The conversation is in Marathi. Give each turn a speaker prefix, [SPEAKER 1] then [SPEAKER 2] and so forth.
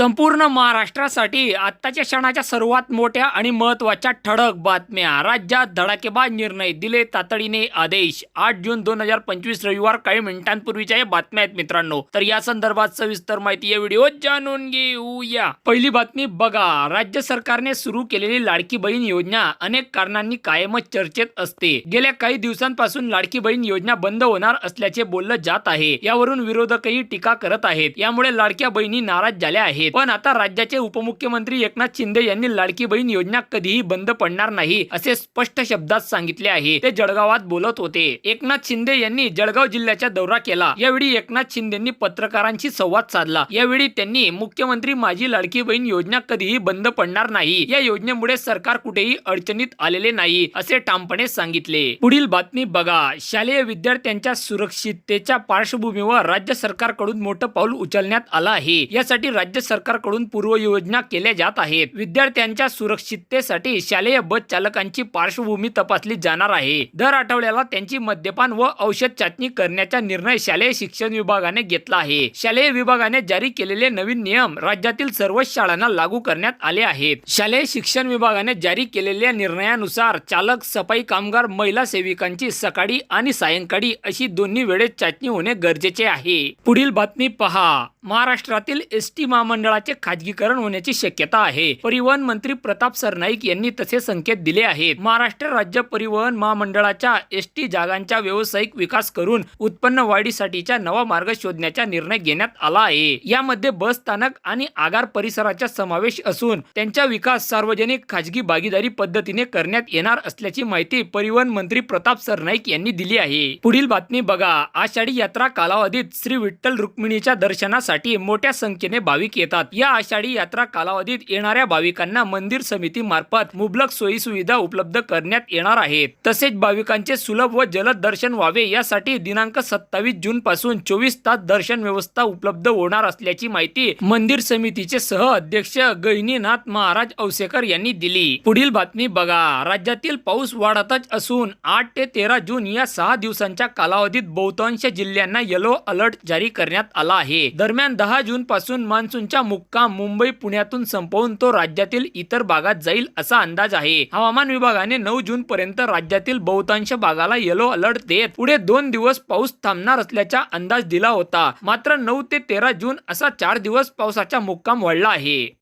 [SPEAKER 1] संपूर्ण महाराष्ट्रासाठी आत्ताच्या क्षणाच्या सर्वात मोठ्या आणि महत्त्वाच्या ठळक बातम्या. राज्यात धडाकेबाज निर्णय दिले तातडीने आदेश. आठ जून दोन हजार पंचवीस रविवार काही मिनिटांपूर्वीच्या या बातम्या आहेत मित्रांनो. तर या संदर्भात सविस्तर माहिती या व्हिडिओ जाणून घेऊया. पहिली बातमी बघा. राज्य सरकारने सुरू केलेली लाडकी बहीण योजना अनेक कारणांनी कायमच चर्चेत असते. गेल्या काही दिवसांपासून लाडकी बहीण योजना बंद होणार असल्याचे बोललं जात आहे. यावरून विरोधकही टीका करत आहेत. यामुळे लाडक्या बहिणी नाराज झाल्या आहेत. पण आता राज्याचे उपमुख्यमंत्री एकनाथ शिंदे यांनी लाडकी बहीण योजना कधीही बंद पडणार नाही असे स्पष्ट शब्दात सांगितले आहे. ते जळगावात बोलत होते. एकनाथ शिंदे यांनी जळगाव जिल्ह्याचा दौरा केला. यावेळी एकनाथ शिंदेंनी पत्रकारांशी संवाद साधला. यावेळी त्यांनी मुख्यमंत्री माझी लाडकी बहीण योजना कधीही बंद पडणार नाही. या योजनेमुळे सरकार कुठेही अडचणीत आलेले नाही असे ठामपणे सांगितले. पुढील बातमी बघा. शालेय विद्यार्थ्यांच्या सुरक्षिततेच्या पार्श्वभूमीवर राज्य सरकारकडून मोठं पाऊल उचलण्यात आलं आहे. यासाठी राज्य सरकार सरकारकडून पूर्वयोजना केल्या जात आहेत. विद्यार्थ्यांच्या सुरक्षिततेसाठी शालेय बस चालकांची पार्श्वभूमी तपासली जाणार आहे. दर आठवड्याला त्यांची मद्यपान व औषध चाचणी करण्याचा निर्णय शालेय शिक्षण विभागाने घेतला आहे. शालेय विभागाने जारी केलेले नवीन नियम राज्यातील सर्वच शाळांना लागू करण्यात आले आहेत. शालेय शिक्षण विभागाने जारी केलेल्या निर्णयानुसार चालक सफाई कामगार महिला सेविकांची सकाळी आणि सायंकाळी अशी दोन्ही वेळेस चाचणी होणे गरजेचे आहे. पुढील बातमी पहा. महाराष्ट्रातील एस टी महामंडळाचे खाजगीकरण होण्याची शक्यता आहे. परिवहन मंत्री प्रताप सरनाईक यांनी तसे संकेत दिले आहेत. महाराष्ट्र राज्य परिवहन महामंडळाच्या एस टी जागांचा व्यावसायिक विकास करून उत्पन्न वाढीसाठीचा नवा मार्ग शोधण्याचा निर्णय घेण्यात आला आहे. यामध्ये बस स्थानक आणि आगार परिसराचा समावेश असून त्यांचा विकास सार्वजनिक खाजगी भागीदारी पद्धतीने करण्यात येणार असल्याची माहिती परिवहन मंत्री प्रताप सरनाईक यांनी दिली आहे. पुढील बातमी बघा. आषाढी यात्रा कालावधीत श्री विठ्ठल रुक्मिणीच्या दर्शनास दर्शनासाठी मोठ्या संख्येने भाविक येतात. या आषाढी यात्रा कालावधीत येणाऱ्या भाविकांना मंदिर समिती मार्फत मुबलक सोयी सुविधा उपलब्ध करण्यात येणार आहेत. तसेच भाविकांचे सुलभ व जलद दर्शन व्हावे यासाठी दिनांक सत्तावीस जून पासून चोवीस तास दर्शन व्यवस्था उपलब्ध होणार असल्याची माहिती मंदिर समितीचे सह अध्यक्ष गहिनीनाथ महाराज औसेकर यांनी दिली. पुढील बातमी बघा. राज्यातील पाऊस वाढतच असून आठ ते तेरा जून या सहा दिवसांच्या कालावधीत बहुतांश जिल्ह्यांना येलो अलर्ट जारी करण्यात आला आहे. दरम्यान दहा जून पासून मान्सूनचा मुक्काम मुंबई पुण्यातून संपवून तो राज्यातील इतर भागात जाईल असा अंदाज आहे. हवामान विभागाने नऊ जून पर्यंत राज्यातील बहुतांश भागाला येलो अलर्ट देत पुढे दोन दिवस पाऊस थांबणार असल्याचा अंदाज दिला होता. मात्र नऊ ते तेरा जून असा चार दिवस पावसाचा मुक्काम वाढला आहे.